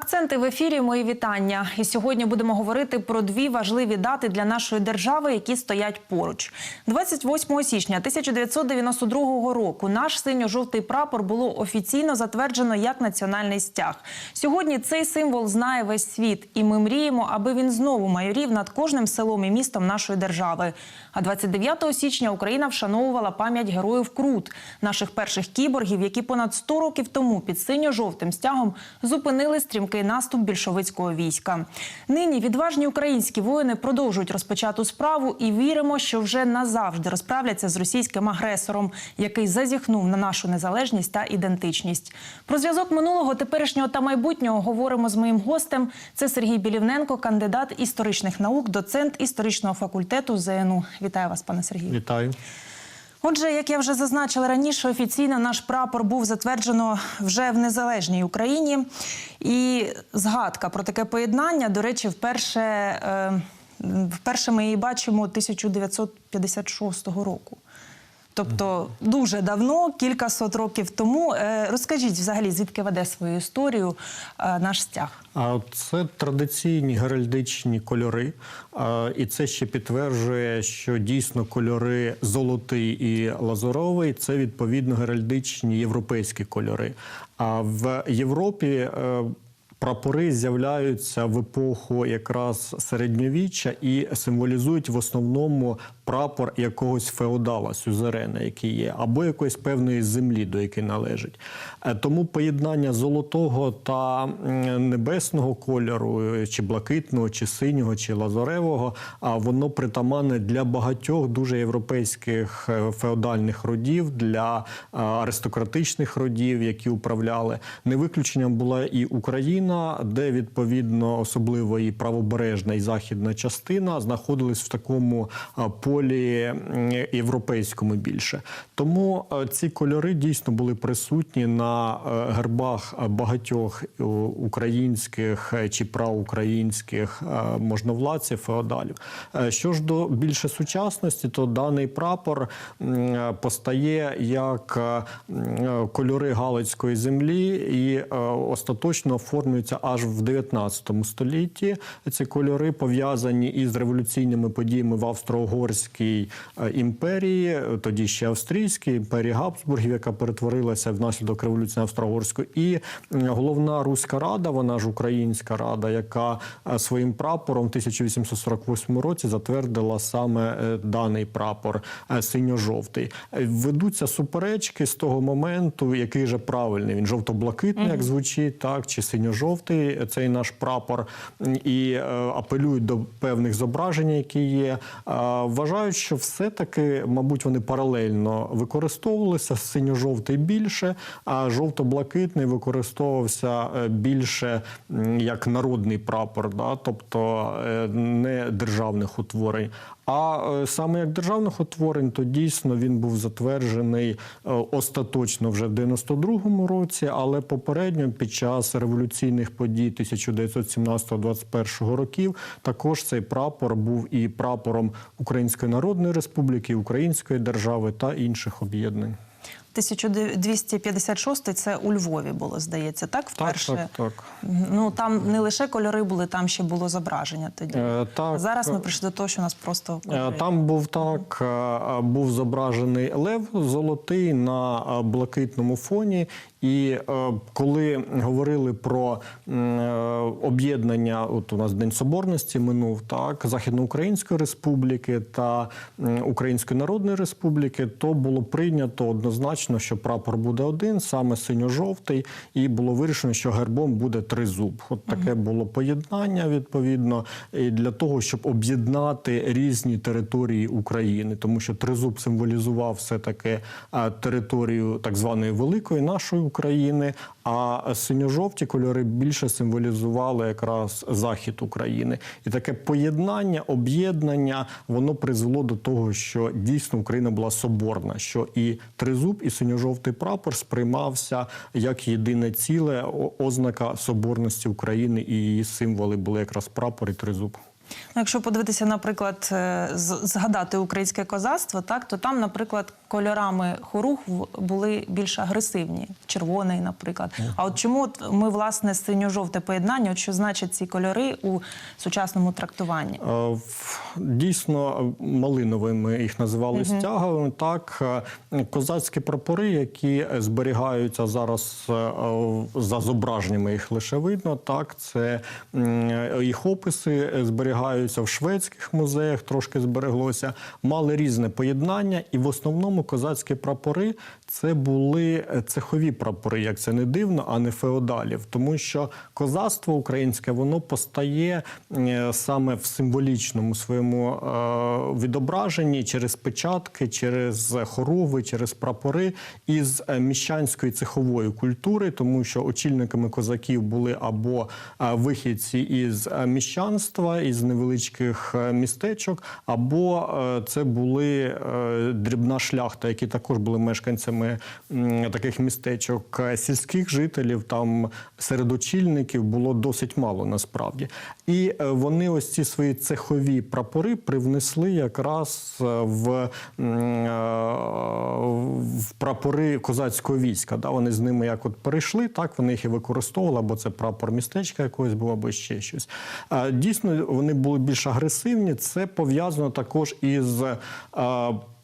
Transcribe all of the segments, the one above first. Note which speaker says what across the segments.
Speaker 1: Акценти в ефірі. Мої вітання. І сьогодні будемо говорити про дві важливі дати для нашої держави, які стоять поруч. 28 січня 1992 року наш синьо-жовтий прапор було офіційно затверджено як національний стяг. Сьогодні цей символ знає весь світ, і ми мріємо, аби він знову майорів над кожним селом і містом нашої держави. А 29 січня Україна вшановувала пам'ять героїв Крут, наших перших кіборгів, які понад 100 років тому під синьо-жовтим стягом зупинили стрімкий наступ більшовицького війська. Нині відважні українські воїни продовжують розпочату справу і віримо, що вже назавжди розправляться з російським агресором, який зазіхнув на нашу незалежність та ідентичність. Про зв'язок минулого, теперішнього та майбутнього говоримо з моїм гостем. Це Сергій Білівненко, кандидат історичних наук, доцент історичного факультету ЗНУ. Вітаю вас, пане Сергію.
Speaker 2: Вітаю.
Speaker 1: Отже, як я вже зазначила раніше, офіційно наш прапор був затверджено вже в незалежній Україні. І згадка про таке поєднання, до речі, вперше, е, вперше ми її бачимо 1956 року. Тобто дуже давно, кілька сот років тому. Е, Розкажіть взагалі, звідки веде свою історію е, наш стяг?
Speaker 2: Це традиційні геральдичні кольори, і це ще підтверджує, що дійсно кольори золотий і лазуровий це відповідно геральдичні європейські кольори. А в Європі е, прапори з'являються в епоху якраз середньовіччя і символізують в основному прапор якогось феодала, сюзерена, який є, або якоїсь певної землі, до якої належить. Е, Тому поєднання золотого та небесного кольору, е, чи блакитного, чи синього, чи лазоревого, а воно притаманне для багатьох дуже європейських е, феодальних родів, для аристократичних родів, які управляли. Не виключенням була і Україна, де відповідно особливо і правобережна і західна частина знаходились в такому полі м, європейському більше. Тому е, ці кольори дійсно були присутні на е, гербах багатьох е, українських чи праукраїнських можновладців, феодалів. Що ж до більше сучасності, то даний прапор постає як кольори Галицької землі і остаточно оформлюються аж в 19 столітті. Ці кольори пов'язані із революційними подіями в Австро-Угорській е, імперії, е, тоді ще австрійській імперії Габсбургів, яка перетворилася внаслідок революції Австро-Угорської, і головна руська рада, вона ж українська рада, яка е, своїм прапором в 1848 році затвердила саме даний прапор синьо-жовтий. Ведуться суперечки з того моменту, який же правильний. Він жовто-блакитний, як звучить, так чи синьо-жовтий цей наш прапор, і е, апелюють до певних зображень, які є. Е, Вважають, що все-таки, мабуть, вони паралельно використовувалися синьо-жовтий більше, а жовто-блакитний використовувався е, більше як народний прапор, да? тобто е, не державних утворень. А е, саме як державних утворень, то дійсно він був затверджений е, остаточно вже в 92-му році, але попередньо під час революційних подій 1917-21 років також цей прапор був і прапором Української Народної Республіки, Української держави та інших об'єднань.
Speaker 1: 1256 це у Львові було, здається, так? Вперше.
Speaker 2: Так, так, так.
Speaker 1: Ну там не лише кольори були, там ще було зображення тоді.
Speaker 2: Е, так.
Speaker 1: Зараз ми прийшли до того, що у нас просто
Speaker 2: Е. Там був так, е, був зображений лев золотий на е, блакитному фоні. І е, коли говорили про е, об'єднання, от у нас День Соборності минув так Західноукраїнської Республіки та Української Народної Республіки, то було прийнято однозначно, що прапор буде один, саме синьо-жовтий, і було вирішено, що гербом буде тризуб. От таке було поєднання відповідно і для того, щоб об'єднати різні території України, тому що тризуб символізував все таки територію так званої великої нашої України. А синьо-жовті кольори більше символізували якраз захід України, і таке поєднання, об'єднання воно призвело до того, що дійсно Україна була соборна, що і тризуб, і синьо-жовтий прапор сприймався як єдине ціле ознака соборності України, і її символи були якраз прапор і тризуб.
Speaker 1: Ну, якщо подивитися, наприклад, е, згадати українське козацтво, так то там, наприклад, кольорами хоруг в- були більш агресивні, червоний, наприклад. А от чому ми власне синьо-жовте поєднання? От що значать ці кольори у сучасному трактуванні?
Speaker 2: Е, Дійсно, малиновими їх називали стяговими. Так, е, козацькі прапори, які зберігаються зараз е, за зображеннями, їх лише видно. Так, це їх описи зберігаються в шведських музеях, трошки збереглося. Мали різне поєднання, і в основному козацькі прапори це були цехові прапори, як це не дивно, а не феодалів, тому що козацтво українське воно постає е, саме в символічному своєму е, відображенні через печатки, через хоругви, через прапори із е, міщанської цехової культури, тому що очільниками козаків були або е, вихідці із е, міщанства, із невеличких е, містечок, або е, це були е, дрібна шляхта, які також були мешканцями м, таких містечок. Е, Сільських жителів там серед очільників було досить мало насправді. І е, вони ось ці свої цехові прапори привнесли якраз е, в, в прапори козацького війська. Да? Вони з ними як от перейшли, так вони їх і використовували, або це прапор містечка якогось було, або ще щось. Дійсно, вони були більш агресивні. Це пов'язано також із.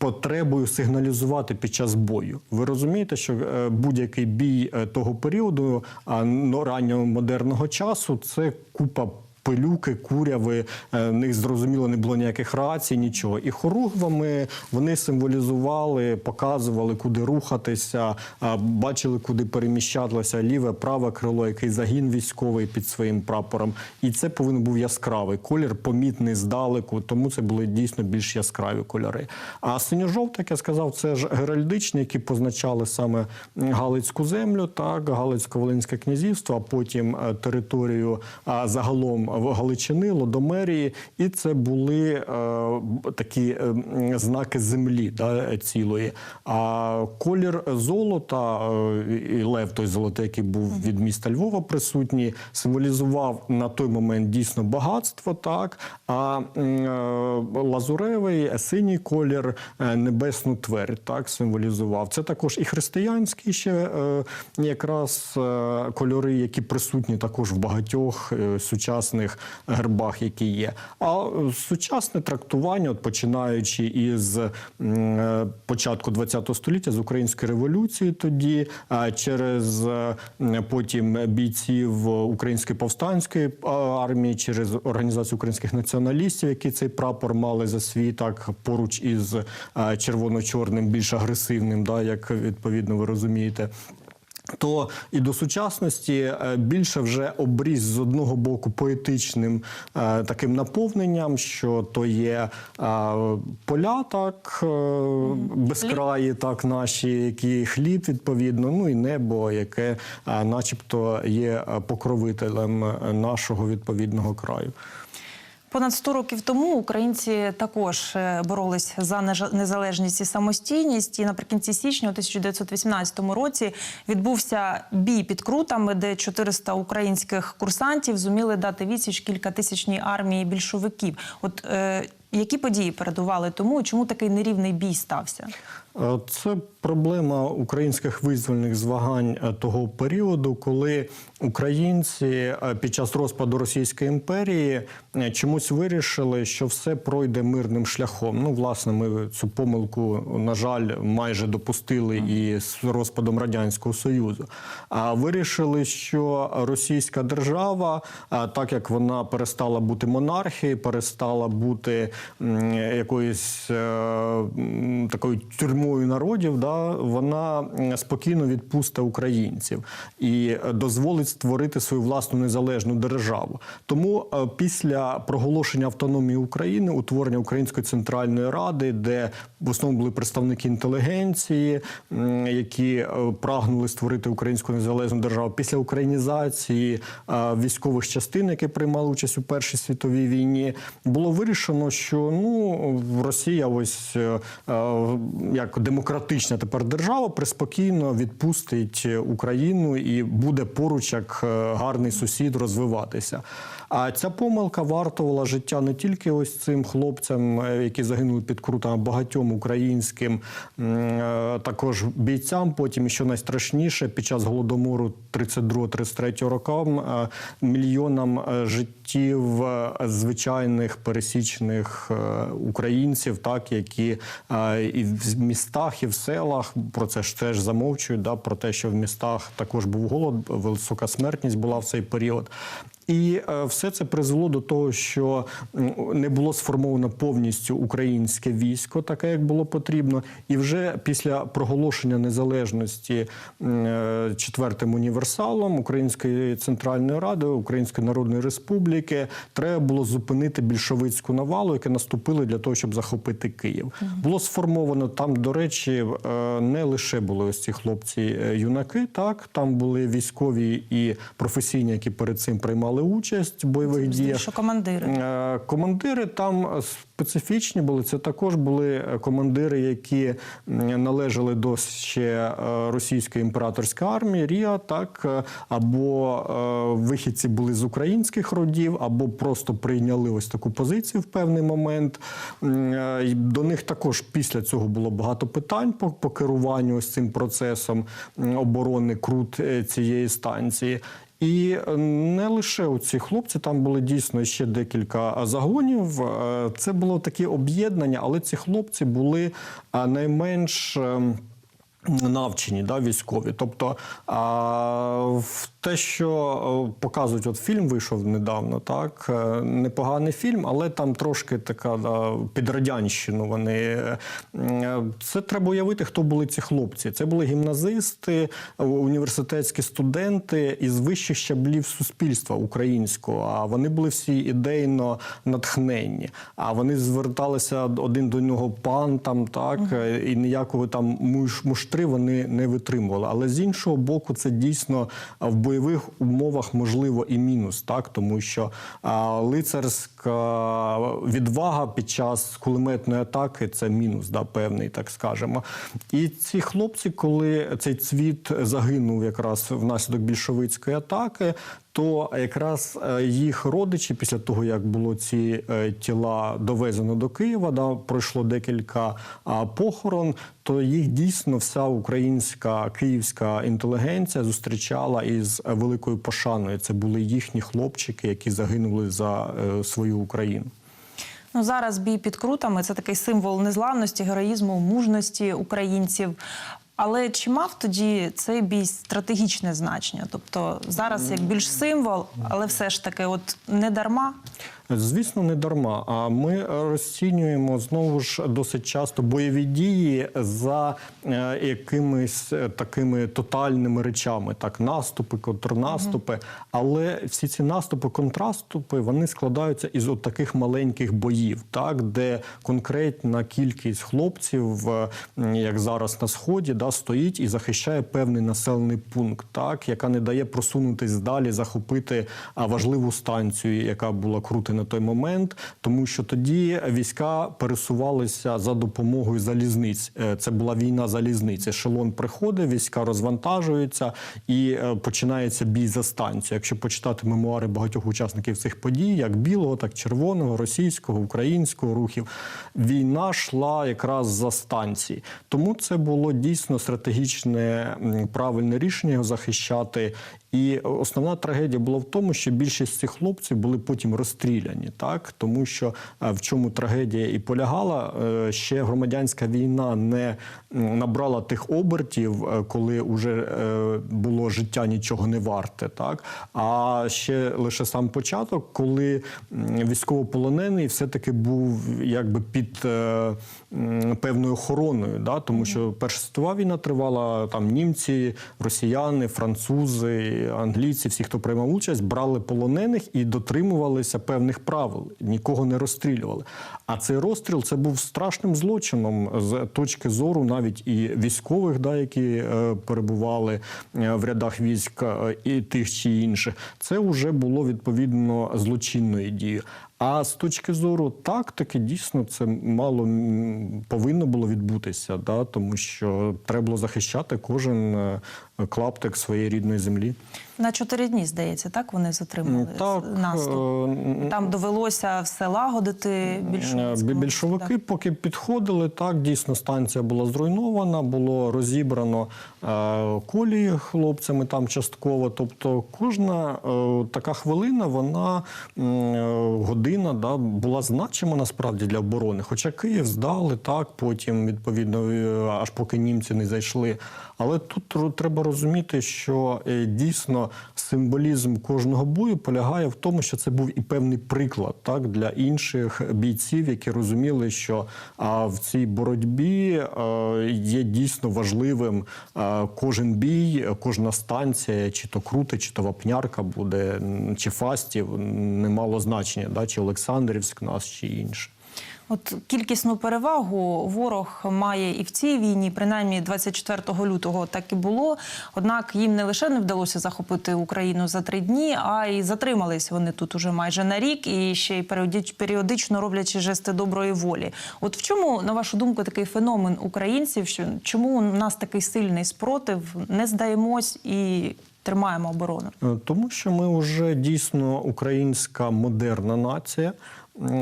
Speaker 2: Потребою сигналізувати під час бою. Ви розумієте, що е, будь-який бій е, того періоду, а, раннього модерного часу, це купа. Пилюки, куряви, е, в них зрозуміло не було ніяких рацій, нічого. І хоругвами вони символізували, показували, куди рухатися, бачили, куди переміщалося ліве, праве крило, який загін військовий під своїм прапором. І це повинен був яскравий колір, помітний здалеку, тому це були дійсно більш яскраві кольори. А синьо-жовте, як я сказав, це ж геральдичні, які позначали саме Галицьку землю, так, Галицько-Волинське князівство, а потім е, територію загалом Галичини, Лодомерії. І це були е, такі е, знаки землі да, цілої. А колір золота, е, і лев той золотий, який був від міста Львова присутній, символізував на той момент дійсно багатство, так, а е, лазуревий, синій колір, е, небесну твердь, так, символізував. Це також і християнські ще е, якраз е, кольори, які присутні також в багатьох е, сучасних гербах, які є. А е, сучасне трактування, от починаючи із е, початку ХХ століття, з української революції, тоді через е, потім бійців української повстанської е, армії, через організацію українських націоналістів, які цей прапор мали за свій так поруч із е, червоно-чорним, більш агресивним, да, як відповідно ви розумієте. То і до сучасності е, більше вже обріз з одного боку поетичним е, таким наповненням, що то є е, поля, так е, безкраї, так наші, які хліб відповідно, ну і небо, яке, е, начебто, є е, покровителем е, нашого відповідного краю.
Speaker 1: Понад 100 років тому українці також е, боролись за незалежність і самостійність. І наприкінці січня, у 1918 році, відбувся бій під крутами, де 400 українських курсантів зуміли дати відсіч кількатисячній армії більшовиків. От е, які події передували тому, чому такий нерівний бій стався?
Speaker 2: Е, Це проблема українських визвольних змагань е, того періоду, коли українці е, під час розпаду Російської імперії чомусь вирішили, що все пройде мирним шляхом. Ну, власне, ми цю помилку, на жаль, майже допустили і з розпадом радянського союзу. А вирішили, що російська держава, так як вона перестала бути монархією, перестала бути якоюсь такою тюрмою народів, да, вона спокійно відпусте українців і дозволить створити свою власну незалежну державу. Тому е, після проголошення автономії України, утворення Української центральної ради, де в основному були представники інтелігенції, які е, прагнули створити українську незалежну державу, після українізації е, військових частин, які приймали участь у Першій світовій війні, було вирішено, що ну Росія, ось е, як демократична тепер держава, приспокійно відпустить Україну і буде поруч як е, гарний сусід розвиватися. А ця помилка вартувала життя не тільки ось цим хлопцям, е, які загинули під Крутом, а багатьом українським е, також бійцям. Потім, що найстрашніше, під час голодомору 32-33 рокам мільйонам життів звичайних пересічних українців, так які і в містах, і в селах про це ж теж замовчують. Да, про те, що в містах також був голод, висока смертність була в цей період. І е, все це призвело до того, що не було сформовано повністю українське військо, таке як було потрібно. І вже після проголошення незалежності е, четвертим універсалом Української центральної ради, Української Народної Республіки, треба було зупинити більшовицьку навалу, яке наступили для того, щоб захопити Київ. Було сформовано там, до речі, е, не лише були ось ці хлопці-юнаки, так там були військові і професійні, які перед цим приймали участь в бойових діях.
Speaker 1: Що командири?
Speaker 2: Е, Командири там специфічні були. Це також були командири, які належали до ще е, російської імператорської армії, Ріа, так е, або вихідці були з українських родів, або просто прийняли ось таку позицію в певний момент. До них також після цього було багато питань по, по керуванню ось цим процесом оборони крут цієї станції. І е, не лише у ці хлопці, там були дійсно ще декілька загонів. Е, Це було таке об'єднання, але ці хлопці були е, найменш. Навчені да, військові, тобто а, в те, що е, показують, от фільм вийшов недавно, так е, непоганий фільм, але там трошки така да, під радянщину. Вони е, це треба уявити, хто були ці хлопці. Це були гімназисти, університетські студенти із вищих щаблів суспільства українського. А вони були всі ідейно натхненні. А вони зверталися один до нього пан там, так і ніякого там муш, муштри вони не витримували. Але з іншого боку, це дійсно в бойових умовах можливо і мінус, так тому що лицарська відвага під час кулеметної атаки це мінус, да, певний, так скажемо. І ці хлопці, коли цей цвіт загинув якраз внаслідок більшовицької атаки, то якраз е, їх родичі, після того як було ці е, тіла довезено до Києва, да, пройшло декілька похорон, то їх дійсно вся українська київська інтелігенція зустрічала із великою пошаною. Це були їхні хлопчики, які загинули за е, свою Україну.
Speaker 1: Ну зараз бій під крутами це такий символ незламності, героїзму, мужності українців. Але чи мав тоді цей бій стратегічне значення? Тобто зараз як більш символ, але все ж таки, от не дарма.
Speaker 2: Звісно, не дарма. А ми розцінюємо знову ж досить часто бойові дії за е, якимись е, такими тотальними речами, так наступи, контрнаступи. Але всі ці наступи, контраступи, вони складаються із от таких маленьких боїв, так де конкретна кількість хлопців, як зараз на сході, да, стоїть і захищає певний населений пункт, так яка не дає просунутись далі, захопити важливу станцію, яка була крути на той момент, тому що тоді війська пересувалися за допомогою залізниць. Е, Це була війна залізниць. Ешелон приходить, війська розвантажуються і е, починається бій за станцію. Якщо почитати мемуари багатьох учасників цих подій, як білого, так і червоного, російського, українського рухів, війна йшла якраз за станції. Тому це було дійсно стратегічне правильне рішення його захищати. І основна трагедія була в тому, що більшість цих хлопців були потім розстріляні, так? Тому що е, в чому трагедія і полягала, е, ще громадянська війна не набрала тих обертів, е, коли вже було життя нічого не варте, так? А ще лише сам початок, коли військовополонений все-таки був якби під певною охороною, да, тому що Перша світова війна тривала там німці, росіяни, французи, англійці, всі, хто приймав участь, брали полонених і дотримувалися певних правил, нікого не розстрілювали. А цей розстріл це був страшним злочином з точки зору навіть і військових, да, які е, перебували е, в рядах військ е, і тих чи інших. Це вже було відповідно злочинною дією. А з точки зору тактики, дійсно, це мало повинно було відбутися, да, тому що треба було захищати кожен е, клаптик своєї рідної землі.
Speaker 1: На чотири дні, здається, так вони затримали
Speaker 2: Так,
Speaker 1: наступ.
Speaker 2: е,
Speaker 1: Там довелося все лагодити більшовицькому.
Speaker 2: Більшовики,
Speaker 1: Так.
Speaker 2: поки підходили, так дійсно станція була зруйнована, було розібрано е, колії хлопцями там частково. Тобто, кожна е, така хвилина, вона е, година да, була значима насправді для оборони. Хоча Київ здали так, потім відповідно е, аж поки німці не зайшли. Але тут треба розуміти, що е, дійсно символізм кожного бою полягає в тому, що це був і певний приклад так для інших бійців, які розуміли, що в цій боротьбі є дійсно важливим кожен бій, кожна станція, чи то Крути, чи то Вапнярка буде, чи Фастів, не мало значення, да, чи Олександрівськ нас, чи інше.
Speaker 1: От кількісну перевагу ворог має і в цій війні, принаймні 24 лютого так і було. Однак їм не лише не вдалося захопити Україну за три дні, а й затримались вони тут уже майже на рік, і ще й періоди- періодично роблячи жести доброї волі. От в чому, на вашу думку, такий феномен українців? Що чому у нас такий сильний спротив? Не здаємось і тримаємо оборону?
Speaker 2: Е, Тому що ми вже дійсно українська модерна нація.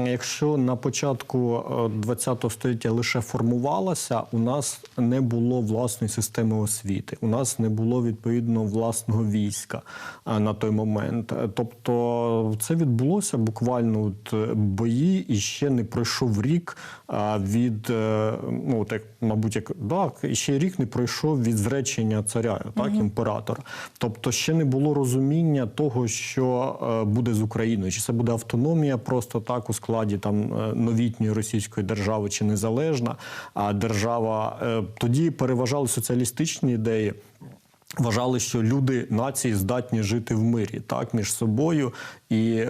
Speaker 2: Якщо на початку ХХ століття лише формувалася, у нас не було власної системи освіти, у нас не було відповідно власного війська е, на той момент. Е, Тобто це відбулося буквально от е, бої, і ще не пройшов рік від е, ну так, мабуть, як так, і ще рік не пройшов від зречення царя, так імператора. Тобто ще не було розуміння того, що е, буде з Україною, чи це буде автономія просто так у складі там е, новітньої російської держави, чи незалежна а держава. Е, Тоді переважали соціалістичні ідеї. Вважали, що люди нації здатні жити в мирі так між собою, і е,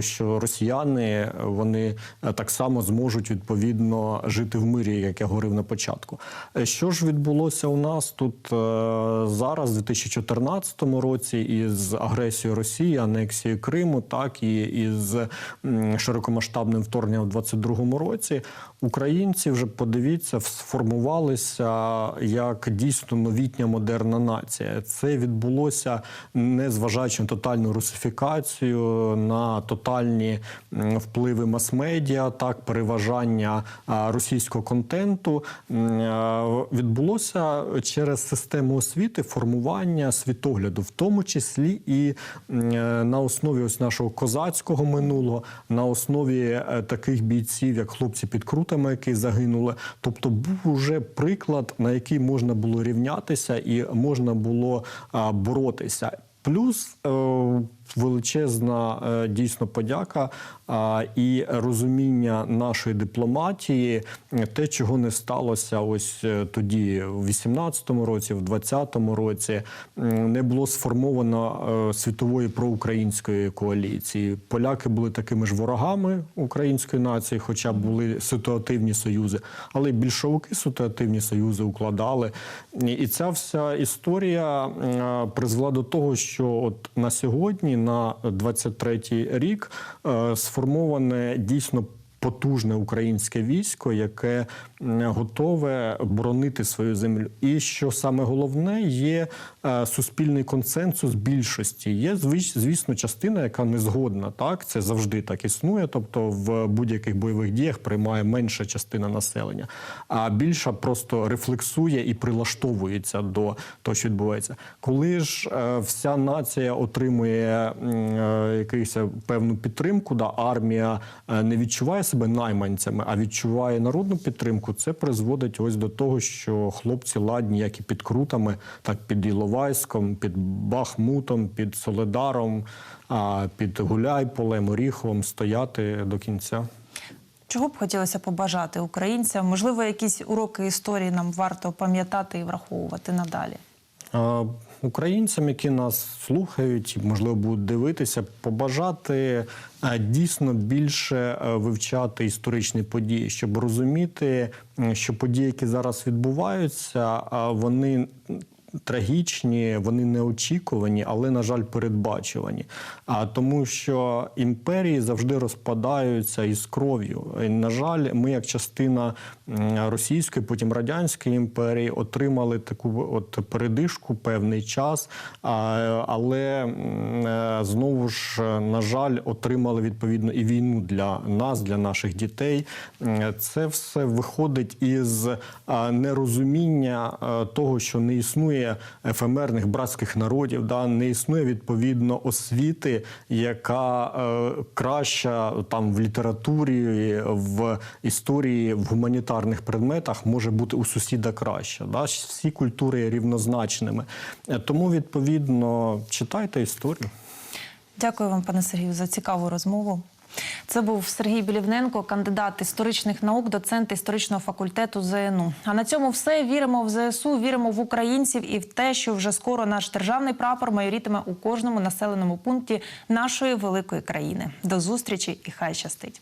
Speaker 2: що росіяни вони е, так само зможуть відповідно жити в мирі, як я говорив на початку. Е, Що ж відбулося у нас тут е, зараз, у 2014 році, із агресією Росії, анексією Криму, так і із широкомасштабним вторгненням в 2022 році. Українці вже подивіться, сформувалися як дійсно новітня модерна нація. Це відбулося не зважаючи на тотальну русифікацію, на тотальні впливи мас-медіа, так переважання російського контенту. Відбулося через систему освіти формування світогляду, в тому числі і е, на основі ось нашого козацького минулого, на основі е, таких бійців, як хлопці під крутами, які загинули. Тобто був уже приклад, на який можна було рівнятися і можна було боротися. Плюс е, величезна е, дійсно подяка і розуміння нашої дипломатії, е, те, чого не сталося ось е, тоді, в 18-му році, в 20-му році, не було сформовано е, світової проукраїнської коаліції. Поляки були такими ж ворогами української нації, хоча були ситуативні союзи, але більшовики ситуативні союзи укладали. І ця вся історія призвела до того, що от на сьогодні, на 23-й рік, е, сформоване дійсно. Потужне українське військо, яке готове боронити свою землю. І що саме головне, є е, суспільний консенсус більшості. Є звісно частина, яка не згодна. Так це завжди так існує. Тобто в будь-яких бойових діях приймає менша частина населення, а більша просто рефлексує і прилаштовується до того, що відбувається. Коли ж е, вся нація отримує е, якийсь е, певну підтримку, да армія не відчуває себе найманцями, а відчуває народну підтримку, це призводить ось до того, що хлопці ладні, як і під крутами, так під Іловайськом, під Бахмутом, під Соледаром, а, під Гуляйполем, Оріховом стояти до кінця.
Speaker 1: Чого б хотілося побажати українцям? Можливо, якісь уроки історії нам варто пам'ятати і враховувати надалі.
Speaker 2: Е, Українцям, які нас слухають, можливо, будуть дивитися, побажати е, дійсно більше е, вивчати історичні події, щоб розуміти, що події, які зараз відбуваються, вони трагічні, вони неочікувані, але на жаль, передбачувані. А тому, що імперії завжди розпадаються із кров'ю. На жаль, ми, як частина російської, потім радянської імперії, отримали таку от передишку певний час, але е, знову ж, е, на жаль, отримали відповідно і війну для нас, для наших дітей. Це все виходить із е, нерозуміння е, того, що не існує ефемерних братських народів, да не існує відповідно освіти, яка е, краща там в літературі, в історії, в гуманітарних предметах може бути у сусіда краща. Да? Всі культури є рівнозначними. Е, Тому відповідно читайте історію.
Speaker 1: Дякую вам, пане Сергію, за цікаву розмову. Це був Сергій Білівненко, кандидат історичних наук, доцент історичного факультету ЗНУ. А на цьому все віримо в ЗСУ, віримо в українців і в те, що вже скоро наш державний прапор майорітиме у кожному населеному пункті нашої великої країни. До зустрічі і хай щастить.